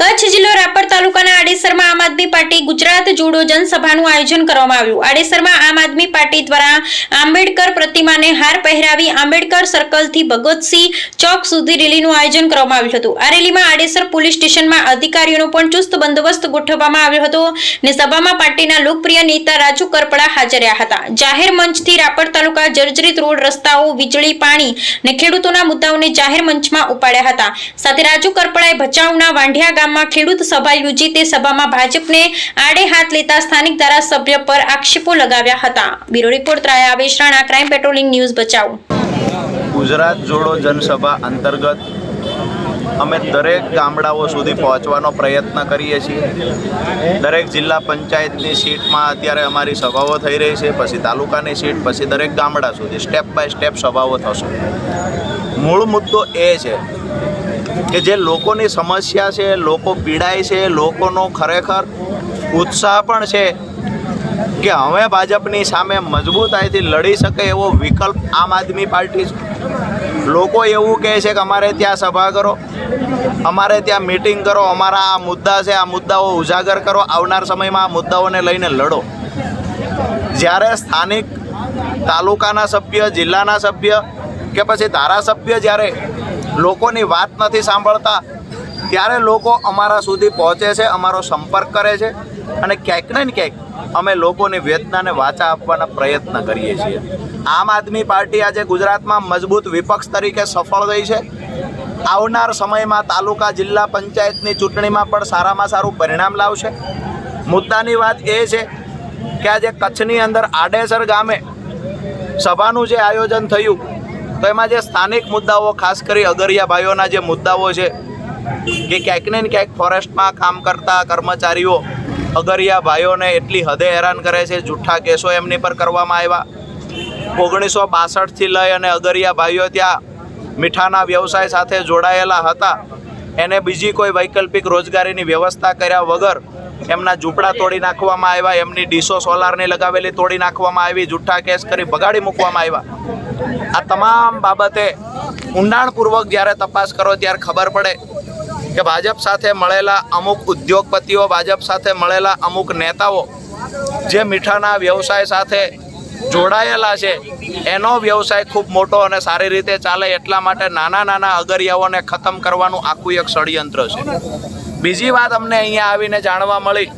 કચ્છ જિલ્લો રાપર તાલુકાના આડેસરમાં આમ આદમી પાર્ટી ગુજરાત જોડો જનસભાનું આયોજન કરવામાં આવ્યું. આડેસરમાં આમ આદમી પાર્ટી દ્વારા આંબેડકર પ્રતિમાને હાર પહેરાવી આંબેડકર સર્કલથી ભગતસિંહ ચોક સુધી રેલીનું આયોજન કરવામાં આવ્યું હતું. આ રેલીમાં આડેસર પોલીસ સ્ટેશનમાં અધિકારીઓનો પણ ચુસ્ત બંદોબસ્ત ગોઠવવામાં આવ્યો હતો ને સભામાં પાર્ટીના લોકપ્રિય નેતા રાજુ કરપડા હાજર રહ્યા હતા. જાહેર મંચથી રાપર તાલુકા જર્જરિત રોડ રસ્તાઓ, વીજળી, પાણી ને ખેડૂતોના મુદ્દાઓને જાહેર મંચમાં ઉપાડ્યા હતા. સાથે રાજુ કરપડાએ ભચાઉના વાંઢિયા ગામમાં ખેડૂત સભા યોજી તે સભામાં ભાજપને આડે હાથ લેતા સ્થાનિક ધારાસભ્ય પર આક્ષેપો લગાવ્યા હતા. Bureau report ત્રાયા Avesh Rana crime patrolling news બચાવ. ગુજરાત જોડો જનસભા અંતર્ગત અમે દરેક ગામડાઓ સુધી પહોંચવાનો પ્રયત્ન કરીએ છીએ. દરેક જિલ્લા પંચાયતની સીટમાં અત્યારે અમારી સભાઓ થઈ રહી છે, પછી તાલુકાની સીટ, પછી દરેક ગામડા સુધી સ્ટેપ બાય સ્ટેપ સભાઓ થશે. મૂળ મુદ્દો એ છે કે જે લોકોની સમસ્યા છે, લોકો પીડાય છે, લોકોનો ખરેખર ઉત્સાહ પણ છે કે હવે ભાજપની સામે મજબૂતાઈથી લડી શકે એવો વિકલ્પ આમ આદમી પાર્ટી છે. લોકો એવું કહે છે કે અમારે ત્યાં સભા કરો, અમારે ત્યાં મીટિંગ કરો, અમારા આ મુદ્દા છે, આ મુદ્દાઓ ઉજાગર કરો, આવનાર સમયમાં આ મુદ્દાઓને લઈને લડો. જ્યારે સ્થાનિક તાલુકાના સભ્ય, જિલ્લાના સભ્ય કે પછી ધારાસભ્ય જ્યારે લોકોની વાત નથી સાંભળતા, ત્યારે લોકો અમારા સુધી પહોંચે છે, અમારો સંપર્ક કરે છે અને ક્યાંક ને ક્યાંક અમે લોકોની વેદનાને વાચા આપવાના પ્રયત્ન કરીએ છીએ. આમ આદમી પાર્ટી આજે ગુજરાતમાં મજબૂત વિપક્ષ તરીકે સફળ થઈ છે. આવનાર સમયમાં તાલુકા જિલ્લા પંચાયતની ચૂંટણીમાં પણ સારામાં સારું પરિણામ લાવશે. મુદ્દાની વાત એ છે કે આજે કચ્છની અંદર આડેસર ગામે સભાનું જે આયોજન થયું તો એમાં જે સ્થાનિક મુદ્દાઓ, ખાસ કરી અગરિયા ભાઈઓના જે મુદ્દાઓ છે, કે ક્યાંક ને ક્યાંક ફોરેસ્ટમાં કામ કરતા કર્મચારીઓ અગરિયા ભાઈઓને એટલી હદે હેરાન કરે છે, જૂઠા કેસો એમની પર કરવામાં આવ્યા. ઓગણીસો બાસઠથી લઈ અને અગરિયા ભાઈઓ ત્યાં મીઠાના વ્યવસાય સાથે જોડાયેલા હતા. એને બીજી કોઈ વૈકલ્પિક રોજગારીની વ્યવસ્થા કર્યા વગર એમના ઝૂંપડા તોડી નાખવામાં આવ્યા, એમની ડીસો સોલારની લગાવેલી તોડી નાખવામાં આવી, જૂઠા કેસ કરી બગાડી મૂકવામાં આવ્યા. આ તમામ બાબતે ઊંડાણપૂર્વક જ્યારે તપાસ કરો ત્યારે ખબર પડે કે ભાજપ સાથે મળેલા અમુક ઉદ્યોગપતિઓ, ભાજપ સાથે મળેલા અમુક નેતાઓ જે મીઠાના વ્યવસાય સાથે જોડાયેલા છે, એનો વ્યવસાય ખૂબ મોટો અને સારી રીતે ચાલે એટલા માટે નાના નાના અગરિયાઓને ખતમ કરવાનું આખું એક ષડયંત્ર છે. બીજી વાત અમને અહીંયા આવીને જાણવા મળી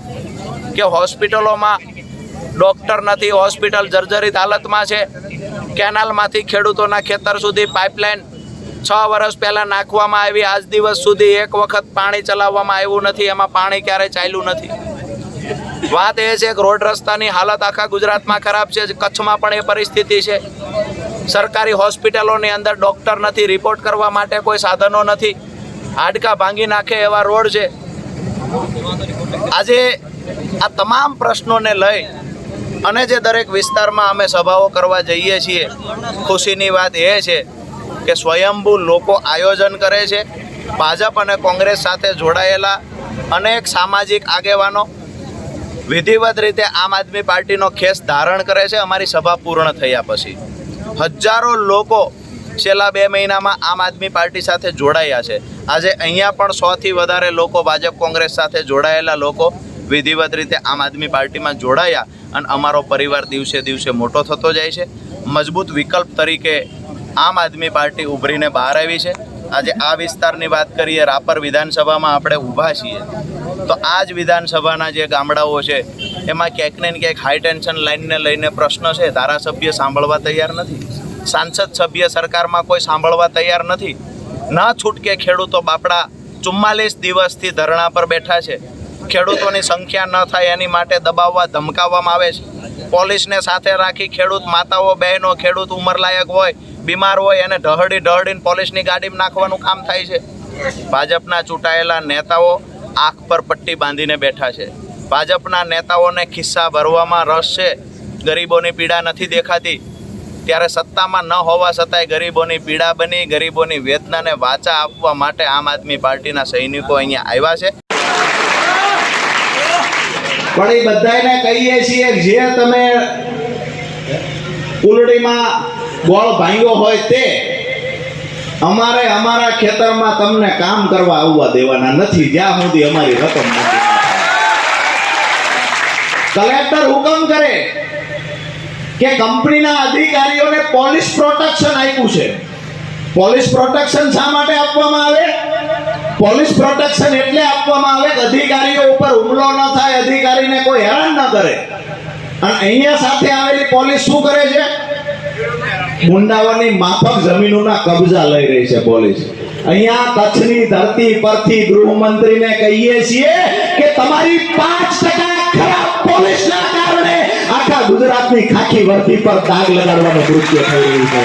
કે હોસ્પિટલોમાં ડૉક્ટર નથી, હોસ્પિટલ જર્જરિત હાલતમાં છે. કેનાલમાંથી ખેડૂતોના ખેતર સુધી પાઇપલાઇન છ વર્ષ પહેલાં નાખવામાં આવી. આજ દિવસ સુધી એક વખત પાણી ચલાવવામાં આવ્યું નથી. એમાં પાણી ક્યારેય ચાલ્યું નથી. વાત એ છે કે રોડ રસ્તાની હાલત આખા ગુજરાતમાં ખરાબ છે. કચ્છમાં પણ એ પરિસ્થિતિ છે. સરકારી હોસ્પિટલોની અંદર ડૉક્ટર નથી. રિપોર્ટ કરવા માટે કોઈ સાધનો નથી. હાડકા ભાંગી નાખે એવા રોડ છે. આજે આ તમામ પ્રશ્નોને લઈ અને જે દરેક વિસ્તારમાં અમે સભાઓ કરવા જઈએ છીએ, ખુશીની વાત એ છે કે સ્વયંભૂ લોકો આયોજન કરે છે. ભાજપ અને કોંગ્રેસ સાથે જોડાયેલા અનેક સામાજિક આગેવાનો વિધિવત રીતે આમ આદમી પાર્ટીનો ખેસ ધારણ કરે છે. અમારી સભા પૂર્ણ થયા પછી હજારો લોકો છેલ્લા બે મહિનામાં આમ આદમી પાર્ટી સાથે જોડાયા છે. આજે અહીંયા પણ સોથી વધારે લોકો ભાજપ કોંગ્રેસ સાથે જોડાયેલા લોકો વિધિવત રીતે આમ આદમી પાર્ટીમાં જોડાયા. અને અમારો પરિવાર દિવસે દિવસે મોટો થતો જાય છે. મજબૂત વિકલ્પ તરીકે આમ આદમી પાર્ટી ઉભરીને બહાર આવી છે. આજે આ વિસ્તારની વાત કરીએ, રાપર વિધાનસભામાં આપણે ઊભા છીએ. તો આ જ વિધાનસભાના જે ગામડાઓ છે, એમાં ક્યાંક ને ક્યાંક હાઈ ટેન્શન લાઇનને લઈને પ્રશ્ન છે. ધારાસભ્ય સાંભળવા તૈયાર નથી. સાંસદ સભ્ય સરકારમાં કોઈ સાંભળવા તૈયાર નથી. ન છૂટકે ખેડૂતો બાપડા ચુમ્માલીસ દિવસથી ધરણા પર બેઠા છે. ખેડૂતોની સંખ્યા ન થાય એની માટે દબાવવા ધમકાવવામાં આવે છે. પોલીસને સાથે રાખી ખેડૂત માતાઓ, બહેનો, ખેડૂત ઉંમરલાયક હોય, બીમાર હોય એને ઢહડી ઢહડીને પોલીસની ગાડીમાં નાખવાનું કામ થાય છે. ભાજપના ચૂંટાયેલા નેતાઓ આંખ પર પટ્ટી બાંધીને બેઠા છે. ભાજપના નેતાઓને ખિસ્સા ભરવામાં રસ છે. ગરીબોની પીડા નથી દેખાતી. ત્યારે સત્તામાં ન હોવા છતાંય ગરીબોની પીડા બની, ગરીબોની વેદનાને વાચા આપવા માટે આમ આદમી પાર્ટીના સૈનિકો અહીંયા આવ્યા છે. પણ એ બધાને કહીએ છીએ જે તમે કુલડીમાં ગોળ ભાંગ્યો હોય તે અમારે અમારા ખેતરમાં તમને કામ કરવા આવવા દેવાના નથી. જ્યાં સુધી અમારી રકમ નથી. કલેક્ટર હુકમ કરે કે કંપનીના અધિકારીઓને પોલીસ પ્રોટેક્શન આપ્યું છે. પોલીસ પ્રોટેક્શન શા માટે આપવામાં આવે? પોલીસ પ્રોટેક્શન એટલે આપવામાં આવે કે અધિકારીઓ ઉપર હુમલો ન થાય, અધિકારીને કોઈ હેરાન ન કરે. અને અહીંયા સાથે આવેલી પોલીસ શું કરે છે? મુંડાવાની માફક જમીનોના કબજા લઈ રહી છે પોલીસ. અહીંયા કચ્છની ધરતી પરથી ગૃહમંત્રીને કહીએ છીએ કે તમારી પાંચ ટકા ખરાબ પોલીસના કારણે આખા ગુજરાતની ખાખી વર્તી પર દાગ લગાડવાનું કૃત્ય થઈ રહ્યું છે.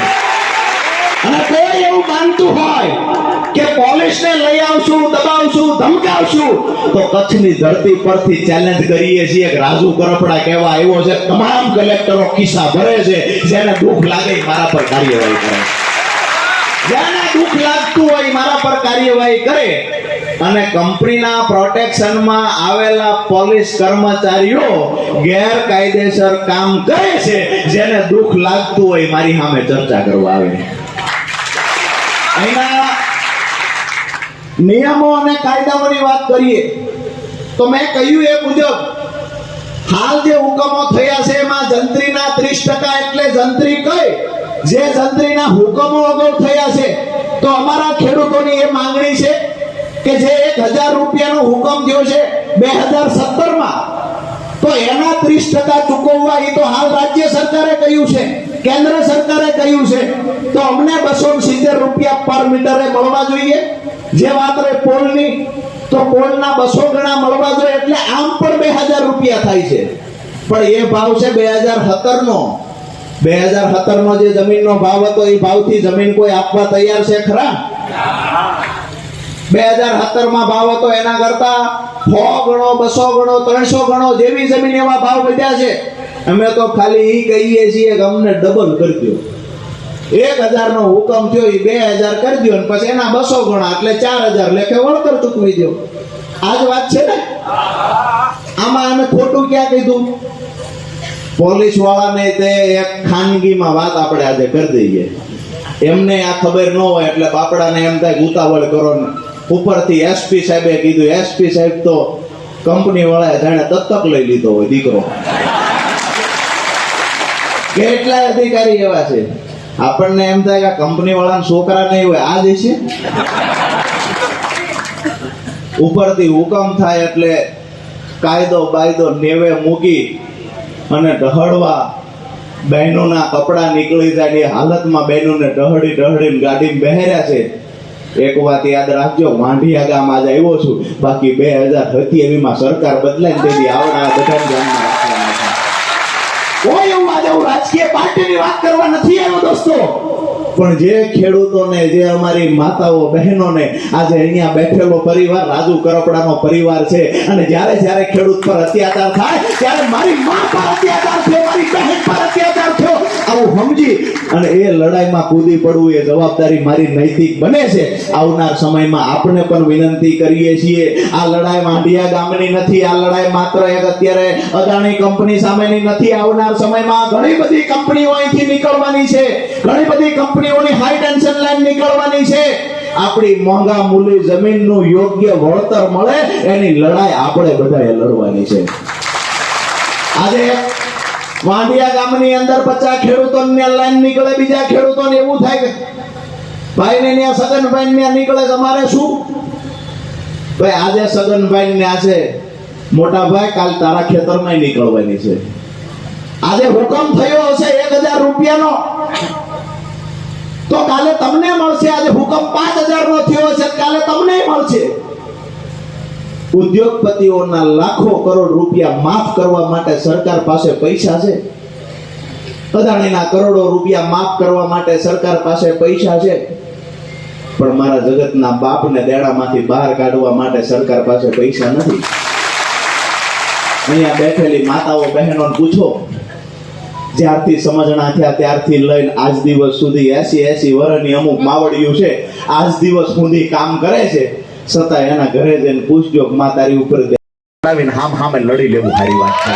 અને કોઈ એવું માનતું હોય કે પોલીસને લઈ આવશું, દબાવશું, ધમકાવશું, તો કચ્છની ધરતી પરથી ચેલેન્જ કરીએ છીએ કે રાજુ કરપડા કહેવા આવ્યો છે, તમામ કલેક્ટરો ખિસ્સા ભરે છે, જેને દુઃખ લાગે મારા પર કાર્યવાહી કરે. જેને દુઃખ લાગતું હોય મારા પર કાર્યવાહી કરે. અને કંપનીના પ્રોટેક્શનમાં આવેલા પોલીસ કર્મચારીઓ ગેરકાયદેસર કામ કરે છે, જેને દુઃખ લાગતું હોય મારી સામે ચર્ચા કરવા આવે. અહીંના નિયમો અને કાયદાઓની વાત કરીએ, તો મેં કહ્યું એ મુજબ, હાલ જે હુકમો થયા છે એમાં જંત્રીના ત્રીસ ટકા એટલે જંત્રી કઈ? જે જંત્રીના હુકમો અગાઉ થયા છે, તો અમારા ખેડૂતોની એ માંગણી છે કે જે એક હજાર રૂપિયાનો હુકમ થયો છે બે હજાર સત્તરમાં, તો એના ત્રીસ ટકા ચૂકવવા એ તો હાલ રાજ્ય સરકારે કહ્યું છે, કેન્દ્ર સરકારે કહ્યું છે, તો અમને બસો સિત્તેર રૂપિયા પર મીટરે મળવા જોઈએ. જે વાત રહે પોલની, તો પોલના બસો ગણા મળવા જોઈએ એટલે આમ પણ બે હજાર રૂપિયા થાય છે. પણ એ ભાવ છે બે હજાર સત્તરનો. બે હજાર સત્તરનો જે જમીનનો ભાવ હતો, એ ભાવથી જમીન કોઈ આપવા તૈયાર છે ખરા? બે હજાર સત્તરમાં ભાવ હતો, એના કરતા સો ગણો, બસો ગણો, ત્રણસો ગણો જેવી જમીન એવા ભાવ વધ્યા છે. અમે તો ખાલી એ કહીએ છીએ કે અમને ડબલ કરી દો. એક હજાર નો હુકમ થયો એ બે હજાર કરી દો ને પછી એના બસો ગણા, એટલે ચાર હજાર. લેખે વળતર ચૂકવી દો આજ વાત છે ને? આમાં અમે ખોટું ક્યાં કીધું? પોલીસ વાળાને તે એક ખાનગીમાં વાત આપણે આજે કરી દઈએ. એમને આ ખબર ન હોય, એટલે બાપડાને એમ થાય, ઉતાવળ કરો ને. ઉપરથી એસપી સાહેબે કીધું એસપી સાહેબ તો કંપની વાળાએ જાણે દત્તક લઈ લીધો હોય, દીકરો. કેટલાય અધિકારી એવા છે. આપણને એમ થાય કે કંપની વાળાના છોકરા નહીં હોય, આ જ ઉપરથી હુકમ થાય એટલે કાયદો બાયદો નેવે મૂકી અને ઢહળવા બહેનોના કપડાં નીકળી જાય એ હાલતમાં બહેનોને ડહડી ડહડીને ગાડીમાં બહેર્યા છે. એક વાત યાદ રાખજો, વાંઢિયા ગામ આજે આવ્યો છું. બાકી બે હજાર સત્યાવીસમાં સરકાર બદલાય ને તેથી બધા ધ્યાનમાં રાખવાના છે. કોઈ હું રાજકીય પાર્ટીની વાત કરવા નથી આવ્યો દોસ્તો. પણ જે ખેડૂતોને, જે અમારી માતાઓ, બહેનોને આજે અહીંયા બેઠેલો પરિવાર, રાજુ કરપડાનો પરિવાર છે, અને જ્યારે જ્યારે ખેડૂત પર અત્યાચાર થાય, ત્યારે મારી મા પર અત્યાચાર થયો, મારી બહેન પર અત્યાચાર થયો. આવું સમજી અને એ લડાઈમાં કૂદી પડવું એ જવાબદારી મારી નૈતિક બને છે. આવનાર સમયમાં આપણે પણ વિનંતી કરીએ છીએ, આ લડાઈ માંડિયા ગામની નથી, આ લડાઈ માત્ર એક અત્યારે અદાણી કંપની સામેની નથી. આવનાર સમયમાં ઘણી બધી કંપનીઓ અહીંથી નીકળવાની છે. ઘણી બધી કંપનીઓની હાઈ ટેન્શન લાઈન નીકળવાની છે. આપણી મોંઘા મૂલ્ય જમીનનું યોગ્ય વળતર મળે, એની લડાઈ આપણે બધાએ લડવાની છે. આજે વાંડિયા ગામની અંદર પચાસ ખેડૂતોને લાઈન નીકળે, બીજા ખેડૂતોને એવું થાય કે, ભાઈને ત્યાં સગનભાઈ ત્યાં નીકળે, તમારે શું? ભાઈ, આજે સગનભાઈ ને છે. મોટા ભાઈ, કાલ તારા ખેતરમાં નીકળવાની છે. આજે હુકમ થયો હશે એક હજાર રૂપિયાનો. તો કાલે તમને મળશે, આજે હુકમ પાંચ હજાર નો થયો છે, કાલે તમને મળશે. ઉદ્યોગપતિઓના લાખો કરોડ રૂપિયા માફ કરવા માટે સરકાર પાસે પૈસા છે. અદાણીના કરોડો રૂપિયા માફ કરવા માટે સરકાર પાસે પૈસા છે. પણ મારા જગતના બાપને દેડામાંથી બહાર કાઢવા માટે સરકાર પાસે પૈસા નથી. અહીંયા બેઠેલી માતાઓ બહેનોને પૂછો જ્યારથી સમજણા થયા ત્યારથી લઈને આજ દિવસ સુધી એસી એસી વર્ષની અમુક માવડિયું છે, આજ દિવસ સુધી કામ કરે છે છતાં એના ઘરે જઈને પૂછજો મા તારી ઉપર આવીને હામ હામે લડી લેવું સારી વાત છે.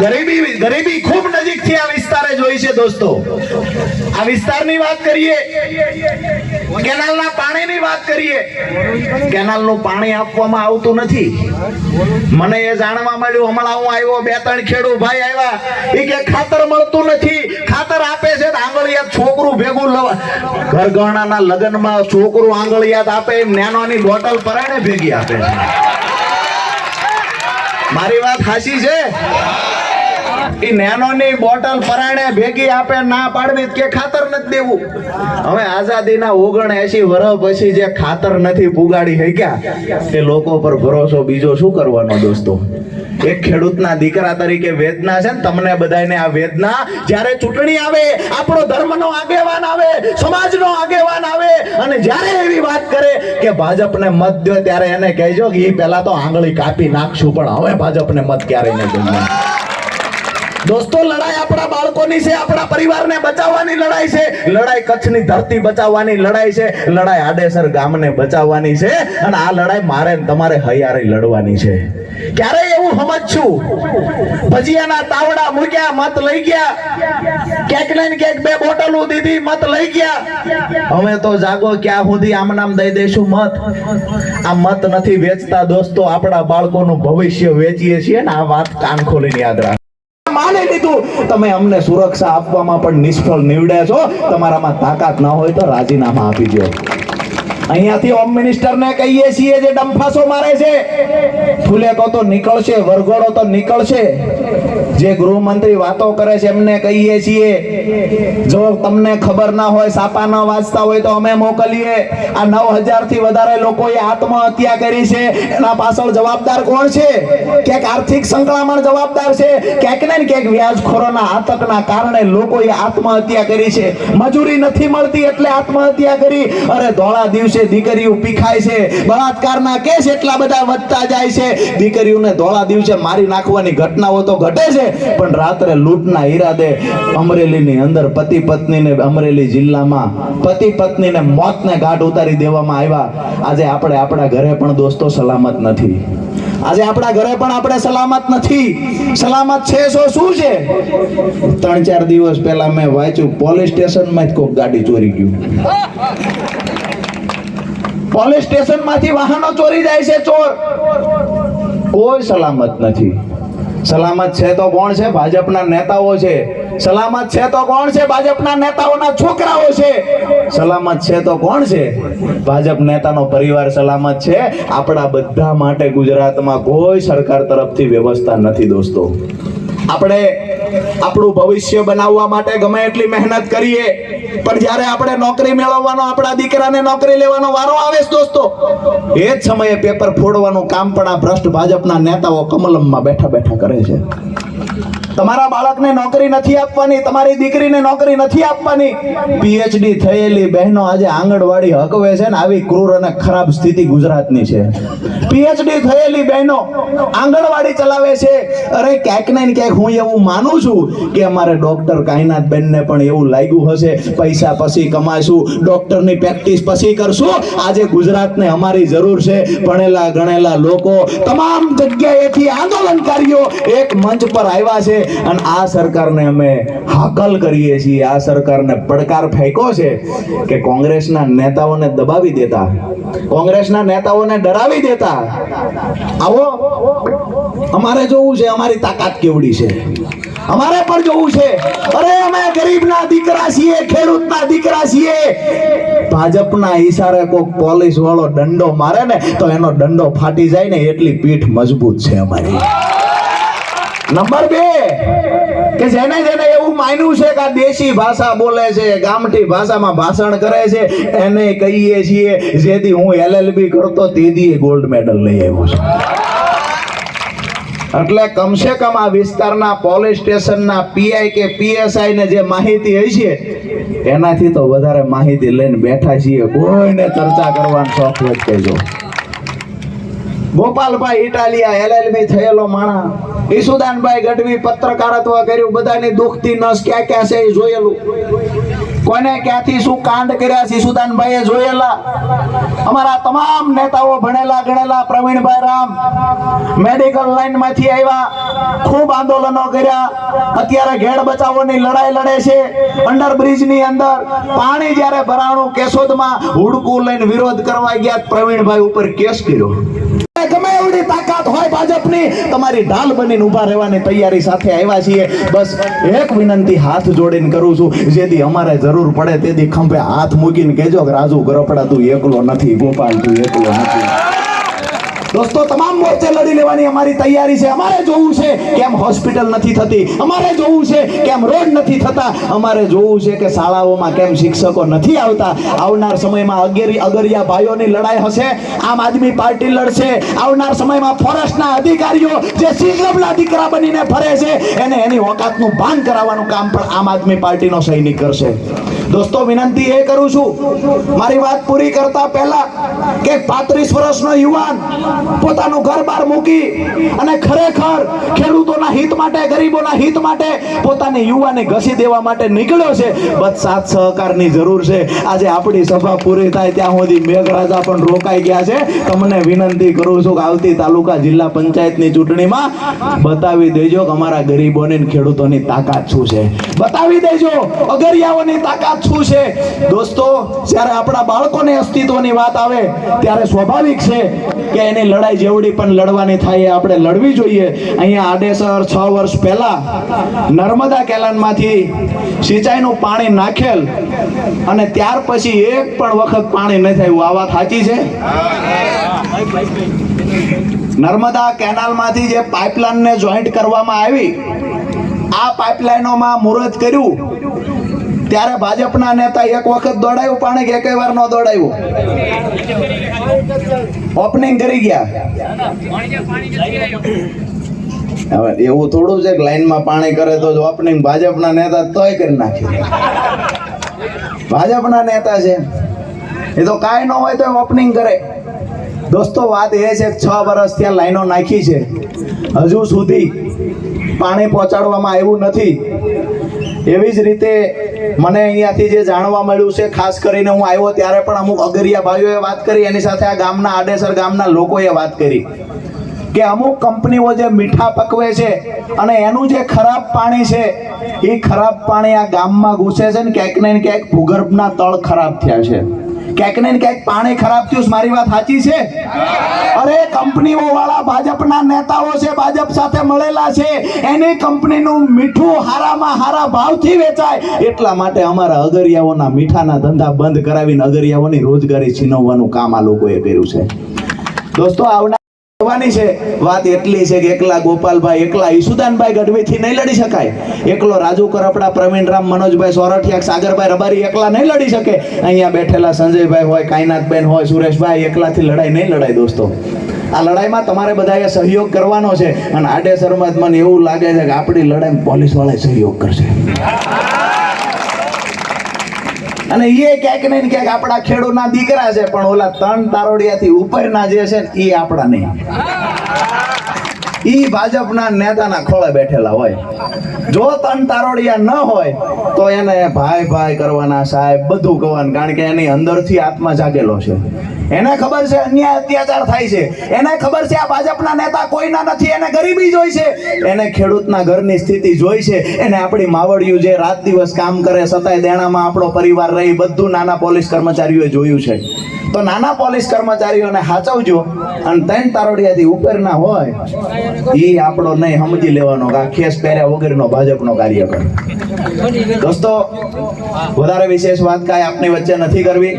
ગરીબી ગરીબી ખૂબ નજીકથી આ વિસ્તારે જોઈ છે દોસ્તો. આ વિસ્તારની વાત કરીએ, કેનાલના પાણીની વાત કરીએ, કેનાલનું પાણી આપવામાં આવતું નથી. મને એ જાણવા મળ્યું, હમણાં હું આવ્યો, બે ત્રણ ખેડૂત ભાઈ આવ્યા. એ કે ખાતર મળતું નથી, ખાતર આપે છે આંગળિયાત છોકરું ભેગું લવ- ઘરગણાના લગ્નમાં છોકરું આંગળિયાત આપે એમ નેનોની બોટલ પરાણે ભેગી આપે મારી વાત હાસી છે? એ નેનોની બોટલ પરાણે ભેગી આપે ના પાડવી કે ખાતર નથી દેવું. હવે આઝાદીના ઓગણ એસી વર્ષ પછી જે ખાતર નથી પુગાડી શક્યા, એ લોકો પર ભરોસો બીજો શું કરવાનો દોસ્તો? એક ખેડૂતના દીકરા તરીકે વેદના છે ને, તમને બધાને આ વેદના, જ્યારે ચૂંટણી આવે, આપણો ધર્મનો આગેવાન આવે, સમાજનો આગેવાન આવે, અને જ્યારે એવી વાત કરે કે ભાજપને મત દો ત્યારે એને કહેજો કે એ પહેલા તો આંગળી કાપી નાખશું, પણ હવે ભાજપને મત ક્યારેય નહીં દોસ્તો, લડાઈ આપણા બાળકોની છે, આપણા પરિવારને બચાવવાની લડાઈ છે. લડાઈ કચ્છની ધરતી બચાવવાની લડાઈ છે, લડાઈ આડેસર ગામને બચાવવાની છે, અને આ લડાઈ મારે તમારે હૈયારે લડવાની છે. ક્યારે એવું સમજશું? ભજીયાના તાવડા મૂક્યા, મત લઈ ગયા. ક્યાંક લઈને ક્યાંક બે બોટલો દીધી, મત લઈ ગયા. હવે તો જાગો, ક્યાં સુધી આમ નામ દઈ દઈશું મત? આ મત નથી વેચતા દોસ્તો, આપણા બાળકોનું ભવિષ્ય વેચીએ છીએ ને આ વાત કાન ખોલીને યાદ રાખ. લીધું તમે અમને સુરક્ષા આપવામાં પણ નિષ્ફળ નીવડ્યા છો. તમારામાં તાકાત ન હોય તો રાજીનામા આપી દો અહીંયાથી હોમ મિનિસ્ટરને કહીએ છીએ જે ડંફાસો મારે છે. ફૂલે તો નીકળશે, વરઘોડો તો નીકળશે. જે ગૃહમંત્રી વાતો કરે છે, એમને કહીએ છીએ, જો તમને ખબર ના હોય સાપા ન વાંચતા હોય તો અમે મોકલીએ. આ નવથી વધારે લોકોએ આત્મહત્યા કરી છે. એના પાછળ જવાબદાર કોણ છે? ક્યાંક આર્થિક સંકળામણ જવાબદાર છે, ક્યાંક ને ક્યાંક વ્યાજખોરોના આતંકના કારણે લોકોએ આત્મહત્યા કરી છે. મજૂરી નથી મળતી એટલે આત્મહત્યા કરી. અરે, ધોળા દિવસે દીકરીઓ પીખાય છે. બળાત્કારના કેસ એટલા બધા વધતા જાય છે. દીકરીઓને ધોળા દિવસે મારી નાખવાની ઘટનાઓ તો ઘટે છે. પણ રાત્રે લૂંટના ઈરાદે અમરેલીની અંદર પતિ પત્નીને અમરેલી જિલ્લામાં પતિ પત્નીને મોતને ઘાટ ઉતારી દેવામાં આવ્યા. આજે આપણે આપણા ઘરે પણ દોસ્તો સલામત નથી. આજે આપણા ઘરે પણ આપણે સલામત નથી. સલામત છે સો શું છે? ત્રણ ચાર દિવસ પહેલા મેં વાંચ્યું, પોલીસ સ્ટેશનમાં જ કોઈક ગાડી ચોરી ગયું. પોલીસ સ્ટેશનમાંથી વાહનો ચોરી જાય છે ચોર. કોઈ સલામત નથી. સલામત છે તો કોણ છે? ભાજપના નેતાઓ છે. સલામત છે તો કોણ છે? ભાજપના નેતાઓના છોકરાઓ છે. સલામત છે તો કોણ છે? ભાજપ નેતાનો પરિવાર સલામત છે. આપણા બધા માટે ગુજરાતમાં કોઈ સરકાર તરફથી વ્યવસ્થા નથી, દોસ્તો. આપણે આપણું ભવિષ્ય બનાવવા માટે ગમે એટલી મહેનત કરીએ. પણ જ્યારે આપણે નોકરી મેળવવાનો, આપણા દીકરાને નોકરી લેવાનો વારો આવે છે દોસ્તો, એ જ સમયે પેપર ફોડવાનું કામ પણ આ ભ્રષ્ટ ભાજપના નેતાઓ કમલમમાં બેઠા બેઠા કરે છે. તમારા બાળકને નોકરી નથી આપવાની, તમારી દીકરીને નોકરી નથી આપવાની. પીએચડી થયેલી બહેનો આજે આંગણવાડી હકવે છે ને આવી ક્રૂર અને ખરાબ સ્થિતિ ગુજરાતની છે. પીએચડી થયેલી બહેનો આંગણવાડી ચલાવે છે. અરે ક્યાંક ને ક્યાંક હું એવું માનું છું કે અમારે ડોક્ટર કાયનાથ બેનને પણ એવું લાગ્યું હશે, પૈસા પછી કમાશું, ડોક્ટરની પ્રેક્ટિસ પછી કરશું. આજે ગુજરાતને અમારી જરૂર છે. ભણેલા ગણેલા લોકો, તમામ જગ્યાએથી આંદોલનકારીઓ એક મંચ પર આવ્યા છે. અને આ સરકારને અમે હાકલ કરીએ છીએ. આ સરકારને પડકાર ફેંક્યો છે કે કોંગ્રેસના નેતાઓને દબાવી દેતા. કોંગ્રેસના નેતાઓને ડરાવી દેતા. આવો. અમારે જોવું છે, અમારી તાકાત કેવડી છે? અમારે પણ જોવું છે. અરે, અમે ગરીબના દીકરા છીએ, ખેડૂતના દીકરા છીએ. ભાજપના ઈશારે કોક પોલીસ વાળો દંડો મારે ને, તો એનો દંડો ફાટી જાય ને, એટલી પીઠ મજબૂત છે અમારી. નંબર બે. કે જેને જેને એવું માન્યું છે કે આ દેશી ભાષા બોલે છે, ગામઠી ભાષામાં ભાષણ કરે છે, એને કહીએ છીએ, જેથી હું એલએલબી કરતો તેથી ગોલ્ડ મેડલ લઈ આવ્યો છું. એટલે કમસે કમ આ વિસ્તારના પોલીસ સ્ટેશનના પીઆઈ કે પીએસઆઈ ને જે માહિતી હશે એનાથી તો વધારે માહિતી લઈને બેઠા છીએ. કોઈને ચર્ચા કરવાનો શોખ જ કહેજો. ગોપાલભાઈ ઇટાલિયા એલએલબી થયેલો માણા ઈસુદાનભાઈ ગઢવી પત્રકારત્વ કર્યું, બધાની દુઃખથી નસ ક્યાં ક્યાં છે એ જોયેલું. કોને ક્યાંથી શું કાંડ કર્યા છે જોયેલા. અમારા તમામ નેતાઓ ભણેલા, ગણેલા, પ્રવીણભાઈ રામ મેડિકલ લાઈનમાંથી આવ્યા, ખૂબ આંદોલનો કર્યા. અત્યારે ઘેડ બચાવોની લડાઈ લડે છે. અંડરબ્રિજની અંદર પાણી જ્યારે ભરાણું કેશોદમાં હુડકું લઈને વિરોધ કરવા ગયા, પ્રવીણભાઈ ઉપર કેસ કર્યો. એવડી તાકાત હોય ભાજપની, તમારી ઢાલ બનીને ઊભા રહેવાની તૈયારી સાથે આવ્યા છીએ. બસ એક વિનંતી હાથ જોડીને કરું છું. જેથી અમારે જરૂર પડે, તેથી ખંભે હાથ મૂકીને કહેજો કે રાજુ ગરપડા તું એકલો નથી, ગોપાલ તું એકલો નથી. દોસ્તો, તમામ મોરચે લડી લેવાની અમારી તૈયારી છે. અમારે જોવું છે કેમ હોસ્પિટલ નથી થતી. અમારે જોવું છે કેમ રોડ નથી થતા. અમારે જોવું છે કે શાળાઓમાં કેમ શિક્ષકો નથી આવતા. આવનાર સમયમાં અગેરી અગરિયા ભાઈઓની લડાઈ હશે. આમ આદમી પાર્ટી લડશે. આવનાર સમયમાં ફોરેસ્ટના અધિકારીઓ જે સિંગલના દીકરા બનીને ફરે છે, એને એની ઓકાતનું ભાન કરાવવાનું કામ પણ આમ આદમી પાર્ટીનો સૈનિક કરશે. દોસ્તો, વિનંતી એ કરું છું, મારી વાત પૂરી કરતા પહેલા કે પાંત્રીસ વર્ષનો યુવાન પોતાનું ઘર બાર મૂકી અને ખરેખર ખેડૂતોના હિત માટે, ગરીબોના હિત માટે પોતાની યુવાને ઘસી દેવા માટે નીકળ્યો છે. બસ સાથ સહકારની જરૂર છે. આજે આપણી સભા પૂરી થાય ત્યાં સુધી મેઘરાજા પણ રોકાઈ ગયા છે. તમને વિનંતી કરું છું કે આવતી તાલુકા જિલ્લા પંચાયતની ચૂંટણીમાં બતાવી દેજો કે અમારા ગરીબોની ખેડૂતોની તાકાત શું છે. બતાવી દેજો. અગરિયાઓની તાકાત શું છે? દોસ્તો, જ્યારે આપણા બાળકોને અસ્તિત્વની વાત આવે, ત્યારે સ્વાભાવિક છે કે એની લડાઈ જેવડી પણ લડવાની થાય આપણે લડવી જોઈએ. અહીંયા આડેસર છ વર્ષ પહેલા નર્મદા કેલાનમાંથી સિંચાઈનું પાણી નાખેલ અને ત્યાર પછી એક પણ વખત પાણી ન થાય. આ વાત સાચી છે? નર્મદા કેનાલમાંથી જે પાઇપલાઇનને જોઈન્ટ કરવામાં આવી, આ પાઇપલાઇનોમાં મુહૂર્ત કર્યું. ત્યારે ભાજપના નેતા એક વખત દોડાયું, પાણી એક વાર ન દોડાયું. ઓપનિંગ કરી ગયા. હવે એવું થોડું છે કે લાઈનમાં પાણી કરે તો ઓપનિંગ ભાજપના નેતા તોય કરી નાખે. ભાજપના નેતા છે. એ તો કાંઈ ન હોય તો ઓપનિંગ કરે. દોસ્તો, વાત એ છે છ વર્ષ ત્યાં લાઈનો નાખી છે. હજુ સુધી પાણી પહોંચાડવામાં આવ્યું નથી. એવી જ રીતે મને અહીંયાથી જે જાણવા મળ્યું છે, ખાસ કરીને હું આવ્યો ત્યારે પણ અમુક અગરિયા ભાઈઓએ વાત કરી, એની સાથે આ ગામના આડેસર ગામના લોકોએ વાત કરી કે અમુક કંપનીઓ જે મીઠા પકવે છે અને એનું જે ખરાબ પાણી છે, એ ખરાબ પાણી આ ગામમાં ઘૂસે છે ને ક્યાંક ને ક્યાંક ભૂગર્ભના તળ ખરાબ થયા છે. ક્યાંક ને પાણી ખરાબ થયું મારી વાત સાચી છે? અરે, કંપનીઓ વાળા ભાજપના નેતાઓ છે, ભાજપ સાથે મળેલા છે, એની કંપનીનું મીઠું હારામાં હારા ભાવથી વેચાય. એટલા માટે અમારા અગરિયાઓના મીઠાના ધંધા બંધ કરાવીને અગરિયાઓની રોજગારી છીનવવાનું કામ આ લોકોએ કર્યું છે. દોસ્તો, આવનાર લડવાની છે. વાત એટલી છે કે એકલા ગોપાલભાઈ, એકલા ઈસુદાનભાઈ ગઢવીથી નહીં લડી શકાય. એકલો રાજુ કરપડા, પ્રવીણરામ, મનોજભાઈ સોરઠિયા સાગરભાઈ, રબારી એકલા નહીં લડી શકે. અહીંયા બેઠેલા સંજયભાઈ હોય કાયનાથબેન હોય, સુરેશભાઈ એકલાથી લડાઈ નહીં લડાય દોસ્તો. આ લડાઈમાં તમારે બધાએ સહયોગ કરવાનો છે. અને આડેસરમાં મને એવું લાગે છે કે આપણી લડાઈ પોલીસવાળાએ સહયોગ કરશે. અને એ ક્યાંક ને ક્યાંક આપણા ખેડૂતના દીકરા છે, પણ ઓલા ત્રણ તારોડિયાથી ઉપરના જે છે એ આપણા નહીં. ઈ ભાજપના નેતાના ખોળે બેઠેલા હોય. જો તન તારોડિયા ન હોય, તો એને ભાઈ ભાઈ કરવાના સાહેબ બધું કહેવાનું, કારણ કે એની અંદરથી આત્મા જાગેલો છે. એને ખબર છે અન્યાય અત્યાચાર થાય છે. એને ખબર છે આ ભાજપના નેતા કોઈના નથી, એને ગરીબી જોઈ છે. એને ખેડૂતના ઘરની સ્થિતિ જોઈ છે. એને આપણી માવડિયું જે રાત દિવસ કામ કરે છતાંય દેણામાં આપણો પરિવાર રહી, બધું નાના પોલીસ કર્મચારીઓએ જોયું છે. તો નાના પોલીસ કર્મચારીઓને સાચવજો અને ત્રણ તારોડિયાથી ઉપરના હોય એ આપણો નહીં સમજી લેવાનો કે આ ખેસ પહેર્યા વગરનો ભાજપનો કાર્યકર. દોસ્તો, વધારે વિશેષ વાત કાંઈ આપની વચ્ચે નથી કરવી.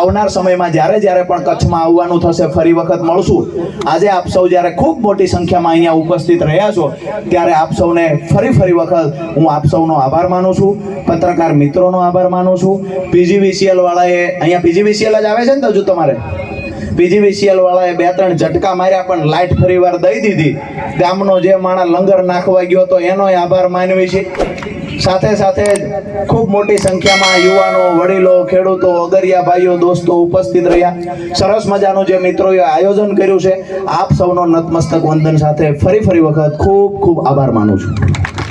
આવનાર સમયમાં જ્યારે જ્યારે પણ કચ્છમાં આવવાનું થશે, ફરી વખત મળશું. આજે આપ સૌ જ્યારે ખૂબ મોટી સંખ્યામાં અહીંયા ઉપસ્થિત રહ્યા છો, ત્યારે આપ સૌને ફરી ફરી વખત હું આપ સૌનો આભાર માનું છું. પત્રકાર મિત્રોનો આભાર માનું છું. પીજીવીસીએલ વાળાએ, અહીંયા પીજીવીસીએલ જ આવે છે ને તો તમારે? પીજીવીસીએલ વાળાએ બે ત્રણ ઝટકા માર્યા પણ લાઇટ ફરીવાર દઈ દીધી. ગામનો જે માણસ લંગર નાખવા ગયો તો એનોય આભાર માનવી છે. સાથે સાથે ખૂબ મોટી સંખ્યામાં યુવાનો, વડીલો, ખેડૂતો, અગરિયા ભાઈઓ, દોસ્તો ઉપસ્થિત રહ્યા. સરસ મજાનું જે મિત્રોએ આયોજન કર્યું છે. આપ સૌનો નતમસ્તક વંદન સાથે ફરી ફરી વખત ખૂબ ખૂબ આભાર માનું છું.